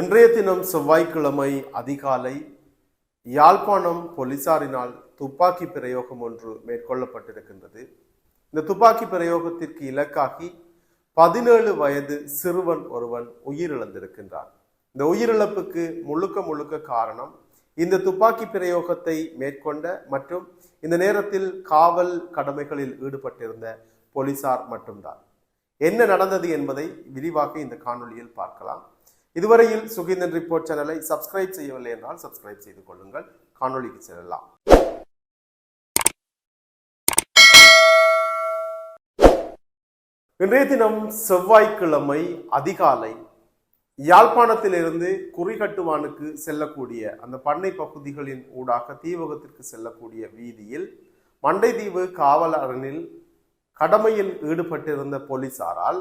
இன்றைய தினம் செவ்வாய்க்கிழமை அதிகாலை யாழ்ப்பாணம் போலீசாரினால் துப்பாக்கி பிரயோகம் ஒன்று மேற்கொள்ளப்பட்டிருக்கின்றது. இந்த துப்பாக்கி பிரயோகத்திற்கு இலக்காகி பதினேழு வயது சிறுவன் ஒருவன் உயிரிழந்திருக்கின்றான். இந்த உயிரிழப்புக்கு முழுக்க முழுக்க காரணம் இந்த துப்பாக்கி பிரயோகத்தை மேற்கொண்ட மற்றும் இந்த நேரத்தில் காவல் கடமைகளில் ஈடுபட்டிருந்த போலீசார் மட்டும்தான். என்ன நடந்தது என்பதை விரிவாக இந்த காணொளியில் பார்க்கலாம். இதுவரையில் சுகீந்தன் ரிப்போர்ட் சேனலை சப்ஸ்கிரைப் செய்யவில்லை என்றால் சப்ஸ்கிரைப் செய்து கொள்ளுங்கள். காணொளிக்கு செல்லலாம். இன்றைய தினம் செவ்வாய்க்கிழமை அதிகாலை யாழ்ப்பாணத்திலிருந்து குறிகட்டுவானுக்கு செல்லக்கூடிய அந்த பண்ணை பகுதிகளின் ஊடாக தீவகத்திற்கு செல்லக்கூடிய வீதியில் மண்டைதீவு காவல் அரணில் கடமையில் ஈடுபட்டிருந்த போலீசாரால்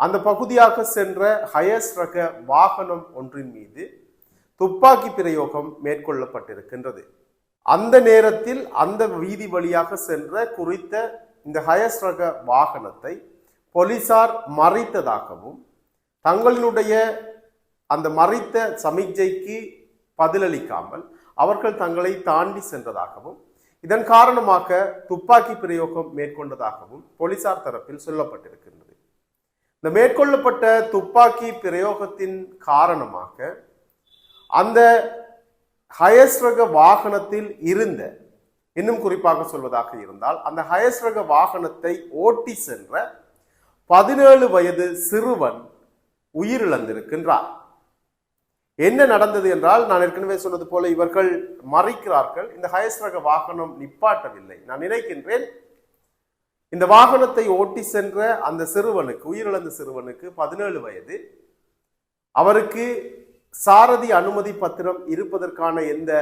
அந்த பகுதியாக சென்ற ஹயஸ் ரக வாகனம் ஒன்றின் மீது துப்பாக்கி பிரயோகம் மேற்கொள்ளப்பட்டிருக்கின்றது. அந்த நேரத்தில் அந்த வீதி வழியாக சென்ற குறித்த இந்த ஹயஸ் ரக வாகனத்தை போலீசார் மறைத்ததாகவும் தங்களினுடைய அந்த மறைத்த சமிக்ஜைக்கு பதிலளிக்காமல் அவர்கள் தங்களை தாண்டி சென்றதாகவும் இதன் காரணமாக துப்பாக்கி பிரயோகம் மேற்கொண்டதாகவும் போலீசார் தரப்பில் சொல்லப்பட்டிருக்கின்றது. இந்த மேற்கொள்ளப்பட்ட துப்பாக்கி பிரயோகத்தின் காரணமாக அந்த ஹயஸ் ரக வாகனத்தில் இருந்த இன்னும் குறிப்பாக சொல்வதாக இருந்தால் அந்த ஹயஸ் ரக வாகனத்தை ஓட்டி சென்ற பதினேழு வயது சிறுவன் உயிரிழந்திருக்கின்றார். என்ன நடந்தது என்றால் நான் ஏற்கனவே சொன்னது போல இவர்கள் மறைக்கிறார்கள். இந்த ஹயஸ் ரக வாகனம் நிப்பாட்டவில்லை. நான் நினைக்கின்றேன் இந்த வாகனத்தை ஓட்டி சென்ற அந்த சிறுவனுக்கு உயிரிழந்த சிறுவனுக்கு பதினேழு வயது. அவருக்கு சாரதி அனுமதி பத்திரம் இருப்பதற்கான எந்த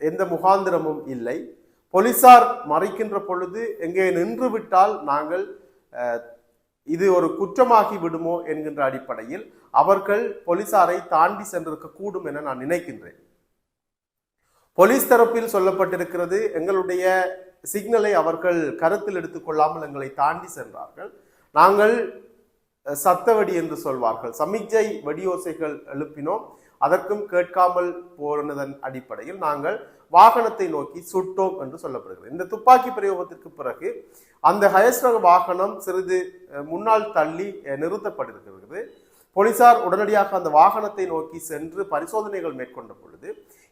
எந்த முகாந்திரமும் இல்லை. போலீசார் மறைக்கின்ற பொழுது எங்கே நின்று விட்டால் நாங்கள் இது ஒரு குற்றமாகி விடுமோ என்கின்ற அடிப்படையில் அவர்கள் போலீசாரை தாண்டி சென்றிருக்க கூடும் என நான் நினைக்கின்றேன். போலீஸ் தரப்பில் சொல்லப்பட்டிருக்கிறது எங்களுடைய சிக்னலை அவர்கள் கருத்தில் எடுத்துக்கொள்ளாமல் எங்களை தாண்டி சென்றார்கள். நாங்கள் அஹ், சத்த என்று சொல்வார்கள். சமிக்ஜை வெடியோசைகள் எழுப்பினோம். அதற்கும் கேட்காமல் போனதன் அடிப்படையில் நாங்கள் வாகனத்தை நோக்கி சுட்டோம் என்று சொல்லப்படுகிறது. இந்த துப்பாக்கி பிரயோகத்திற்கு பிறகு அந்த ஹயஸ்ரக வாகனம் சிறிது முன்னால் தள்ளி நிறுத்தப்பட்டிருக்கிறது. போலீசார் உடனடியாக அந்த வாகனத்தை நோக்கி சென்று பரிசோதனைகள் மேற்கொண்ட பொழுது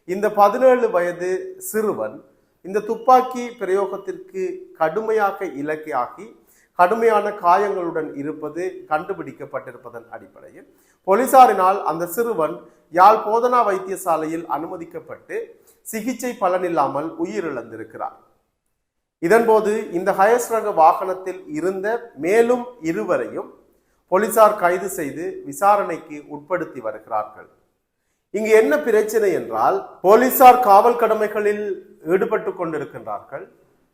இந்த பதினேழு வயது சிறுவன் இந்த துப்பாக்கி பிரயோகத்திற்கு கடுமையாக இலக்கையாகி கடுமையான காயங்களுடன் இருப்பது கண்டுபிடிக்கப்பட்டிருப்பதன் அடிப்படையில் போலீசாரினால் அந்த சிறுவன் யாழ் போதனா வைத்தியசாலையில் அனுமதிக்கப்பட்டு சிகிச்சை பலனில்லாமல் உயிரிழந்திருக்கிறார் இதன்போது இந்த ஹயஸ் ரக வாகனத்தில் இருந்த மேலும் இருவரையும் போலீசார் கைது செய்து விசாரணைக்கு உட்படுத்தி வருகிறார்கள். இங்கு என்ன பிரச்சனை என்றால் போலீசார் காவல் கடமைகளில் ஈடுபட்டு கொண்டிருக்கின்றார்கள்.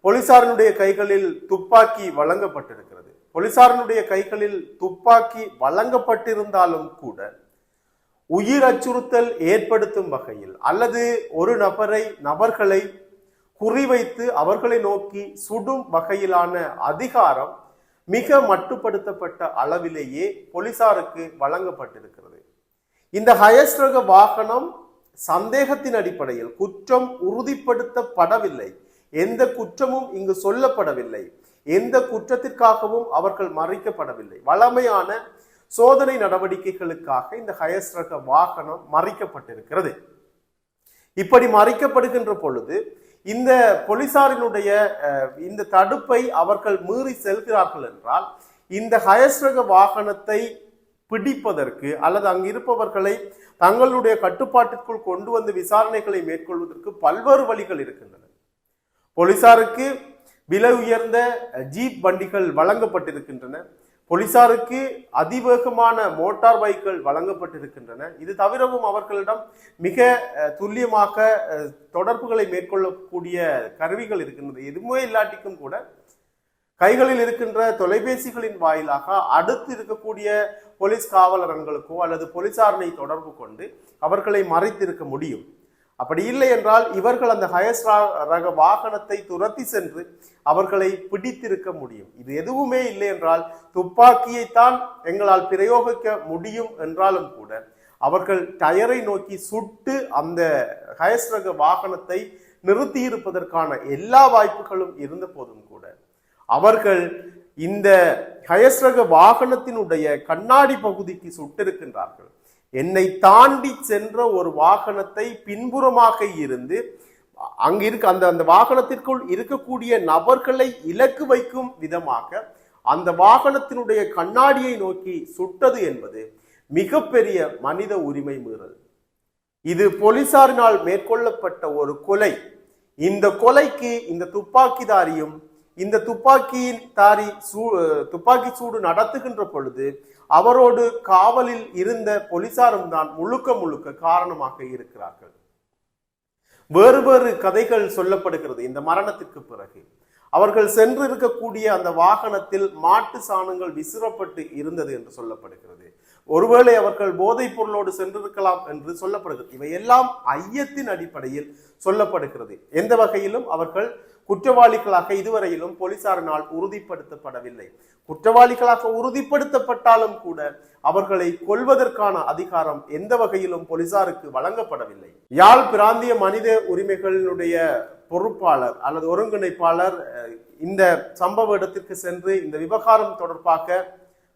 போலீசாரினுடைய கைகளில் துப்பாக்கி வழங்கப்பட்டிருக்கிறது. போலீசாரினுடைய கைகளில் துப்பாக்கி வழங்கப்பட்டிருந்தாலும் கூட உயிர் அச்சுறுத்தல் ஏற்படுத்தும் வகையில் அல்லது ஒரு நபரை நபர்களை குறிவைத்து அவர்களை நோக்கி சுடும் வகையிலான அதிகாரம் மிக மட்டுப்படுத்தப்பட்ட அளவிலேயே போலீசாருக்கு வழங்கப்பட்டிருக்கிறது. இந்த ஹயஸ் ரக வாகனம் சந்தேகத்தின் அடிப்படையில் குற்றம் உறுதிப்படுத்தப்படவில்லை. எந்த குற்றமும் இங்கு சொல்லப்படவில்லை. எந்த குற்றத்திற்காகவும் அவர்கள் மறைக்கப்படவில்லை. வளமையான சோதனை நடவடிக்கைகளுக்காக இந்த ஹயஸ் ரக வாகனம் மறைக்கப்பட்டிருக்கிறது. இப்படி மறைக்கப்படுகின்ற பொழுது இந்த போலீசாரினுடைய இந்த தடுப்பை அவர்கள் மீறி செல்கிறார்கள் என்றால் இந்த ஹயஸ்ரக வாகனத்தை பிடிப்பதற்கு அல்லது அங்கு இருப்பவர்களை தங்களுடைய கட்டுப்பாட்டிற்குள் கொண்டு வந்து விசாரணைகளை மேற்கொள்வதற்கு பல்வேறு வழிகள் இருக்கின்றன. போலீசாருக்கு விலை உயர்ந்த ஜீப் வண்டிகள் வழங்கப்பட்டிருக்கின்றன. போலீசாருக்கு அதிவேகமான மோட்டார் பைக்குகள் வழங்கப்பட்டிருக்கின்றன. இது தவிரவும் அவர்களிடம் மிக துல்லியமாக தொடர்புகளை மேற்கொள்ளக்கூடிய கருவிகள் இருக்கின்றது. எதுவுமே இல்லாட்டிக்கும் கூட கைகளில் இருக்கின்ற தொலைபேசிகளின் வாயிலாக அடுத்து இருக்கக்கூடிய போலீஸ் காவலர்களுக்கோ அல்லது போலீசாரனை தொடர்பு கொண்டு அவர்களை மறைத்திருக்க முடியும். அப்படி இல்லை என்றால் இவர்கள் அந்த ஹயஸ்ட் ரக வாகனத்தை துரத்தி சென்று அவர்களை பிடித்திருக்க முடியும். இது எதுவுமே இல்லை என்றால் துப்பாக்கியைத்தான் எங்களால் பிரயோகிக்க முடியும் என்றாலும் கூட அவர்கள் டயரை நோக்கி சுட்டு அந்த ஹயஸ் ரக வாகனத்தை நிறுத்தி இருப்பதற்கான எல்லா வாய்ப்புகளும் இருந்த போதும் கூட அவர்கள் இந்த ஹயஸ்ரக வாகனத்தினுடைய கண்ணாடி பகுதிக்கு சுட்டிருக்கின்றார்கள். என்னை தாண்டி சென்ற ஒரு வாகனத்தை பின்புறமாக இருந்து அங்க இருக்க அந்த அந்த வாகனத்திற்குள் இருக்கக்கூடிய நபர்களை இலக்கு வைக்கும் விதமாக அந்த வாகனத்தினுடைய கண்ணாடியை நோக்கி சுட்டது என்பது மிகப்பெரிய மனித உரிமை மீறல். இது போலீசாரினால் மேற்கொள்ளப்பட்ட ஒரு கொலை. இந்த கொலைக்கு இந்த துப்பாக்கிதாரியும் இந்த துப்பாக்கியின் தாரி சூ துப்பாக்கி சூடு நடத்துகின்ற பொழுது அவரோடு காவலில் இருந்த போலீசாரும் தான் முழுக்க முழுக்க காரணமாக இருக்கிறார்கள். வேறு வேறு கதைகள் சொல்லப்படுகிறது இந்த மரணத்திற்கு பிறகு. அவர்கள் சென்று இருக்கக்கூடிய அந்த வாகனத்தில் மாட்டு சாணங்கள் விசிறப்பட்டு இருந்தது என்று சொல்லப்படுகிறது. ஒருவேளை அவர்கள் போதைப் பொருளோடு சென்றிருக்கலாம் என்று சொல்லப்படுகிறது. இவை எல்லாம் ஐயத்தின் அடிப்படையில் சொல்லப்படுகிறது. எந்த வகையிலும் அவர்கள் குற்றவாளிகளாக இதுவரையிலும் போலீசாரினால் உறுதிப்படுத்தப்படவில்லை. குற்றவாளிகளாக உறுதிப்படுத்தப்பட்டாலும் கூட அவர்களை கொல்வதற்கான அதிகாரம் எந்த வகையிலும் போலீசாருக்கு வழங்கப்படவில்லை. யாழ் பிராந்திய மனித உரிமைகளினுடைய பொறுப்பாளர் அல்லது ஒருங்கிணைப்பாளர் இந்த சம்பவ இடத்திற்கு சென்று இந்த விவகாரம் தொடர்பாக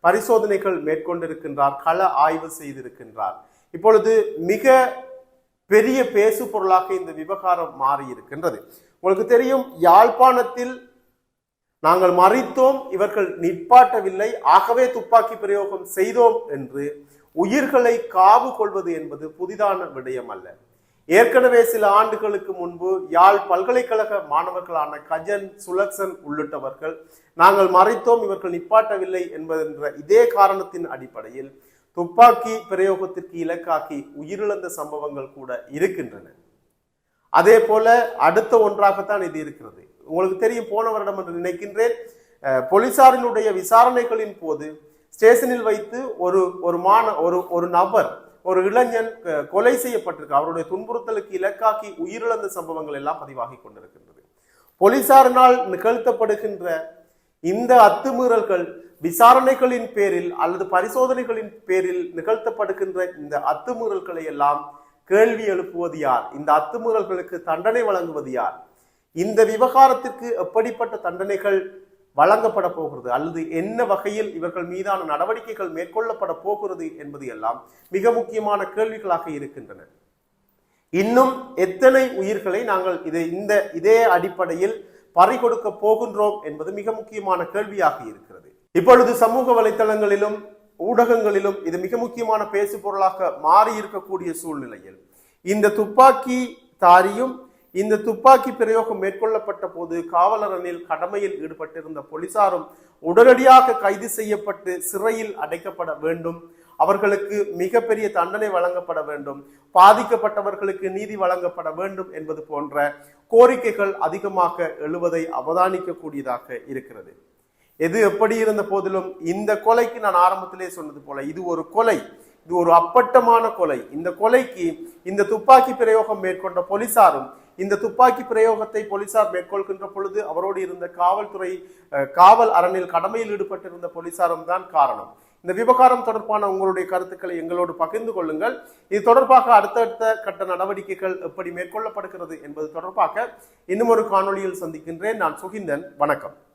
பரிசோதனைகள் மேற்கொண்டிருக்கின்றார் கள ஆய்வு செய்திருக்கின்றார். இப்பொழுது மிக பெரிய பேசு பொருளாக இந்த விவகாரம் மாறி இருக்கின்றது உங்களுக்கு தெரியும் யாழ்ப்பாணத்தில் நாங்கள் மறித்தோம் இவர்கள் நிற்பாட்டவில்லை ஆகவே துப்பாக்கி பிரயோகம் செய்தோம் என்று உயிர்களை காவு கொள்வது என்பது புதிதான விடயம் அல்ல. ஏற்கனவே சில ஆண்டுகளுக்கு முன்பு யாழ் பல்கலைக்கழக மாணவர்களான கஜன் சுலக்சன் உள்ளிட்டவர்கள் நாங்கள் மறைத்தோம் இவர்கள் நிப்பாட்டவில்லை என்பதென்ற இதே காரணத்தின் அடிப்படையில் துப்பாக்கி பிரயோகத்திற்கு இலக்காக்கி உயிரிழந்த சம்பவங்கள் கூட இருக்கின்றன. அதே போல அடுத்த ஒன்றாகத்தான் இது இருக்கிறது. உங்களுக்கு தெரியும் போன வருடம் என்று நினைக்கின்றேன் போலீசாரினுடைய விசாரணைகளின் போது ஸ்டேஷனில் வைத்து ஒரு ஒரு மான ஒரு ஒரு நபர் ஒரு இளைஞன் கொலை செய்யப்பட்டிருக்கு. அவருடைய துன்புறுத்தலுக்கு இலக்காக்கி உயிரிழந்த சம்பவங்கள் எல்லாம் பதிவாகி கொண்டிருக்கின்றது. போலீசாரினால் நிகழ்த்தப்படுகின்ற இந்த அத்துமீறல்கள் விசாரணைகளின் பேரில் அல்லது பரிசோதனைகளின் பேரில் நிகழ்த்தப்படுகின்ற இந்த அத்துமீறல்களை எல்லாம் கேள்வி எழுப்புவது யார்? இந்த அத்துமீறல்களுக்கு தண்டனை வழங்குவது யார்? இந்த விவகாரத்திற்கு எப்படிப்பட்ட தண்டனைகள் வழங்கப்பட போகிறது? அல்லது என்ன வகையில் இவர்கள் மீதான நடவடிக்கைகள் மேற்கொள்ளப்பட போகிறது என்பது எல்லாம் மிக முக்கியமான கேள்விகளாக இருக்கின்றன. இன்னும் எத்தனை உயிர்களை நாங்கள் இதை இந்த இதே அடிப்படையில் பறிகொடுக்க போகின்றோம் என்பது மிக முக்கியமான கேள்வியாக இருக்கிறது. இப்பொழுது சமூக வலைத்தளங்களிலும் ஊடகங்களிலும் இது மிக முக்கியமான பேசு பொருளாக மாறி இருக்கக்கூடிய சூழ்நிலையில் இந்த துப்பாக்கி தாரியும் இந்த துப்பாக்கி பிரயோகம் மேற்கொள்ளப்பட்ட போது காவலரனில் கடமையில் ஈடுபட்டிருந்த போலீசாரும் உடனடியாக கைது செய்யப்பட்டு சிறையில் அடைக்கப்பட வேண்டும். அவர்களுக்கு மிகப்பெரிய தண்டனை வழங்கப்பட வேண்டும். பாதிக்கப்பட்டவர்களுக்கு நீதி வழங்கப்பட வேண்டும் என்பது போன்ற கோரிக்கைகள் அதிகமாக எழுவதை அவதானிக்கக்கூடியதாக இருக்கிறது. எது எப்படி இருந்த போதிலும் இந்த கொலைக்கு நான் ஆரம்பத்திலே சொன்னது போல இது ஒரு கொலை. இது ஒரு அப்பட்டமான கொலை. இந்த கொலைக்கு இந்த துப்பாக்கி பிரயோகம் மேற்கொண்ட போலீசாரும் இந்த துப்பாக்கி பிரயோகத்தை போலீசார் மேற்கொள்கின்ற பொழுது அவரோடு இருந்த காவல்துறை காவல் அரணில் கடமையில் ஈடுபட்டிருந்த போலீசாரும் தான் காரணம். இந்த விவகாரம் தொடர்பான உங்களுடைய கருத்துக்களை எங்களோடு பகிர்ந்து கொள்ளுங்கள். இது தொடர்பாக அடுத்தடுத்த கட்ட நடவடிக்கைகள் எப்படி மேற்கொள்ளப்படுகிறது என்பது தொடர்பாக இன்னும் ஒரு காணொளியில் சந்திக்கின்றேன். நான் சுகிந்தன். வணக்கம்.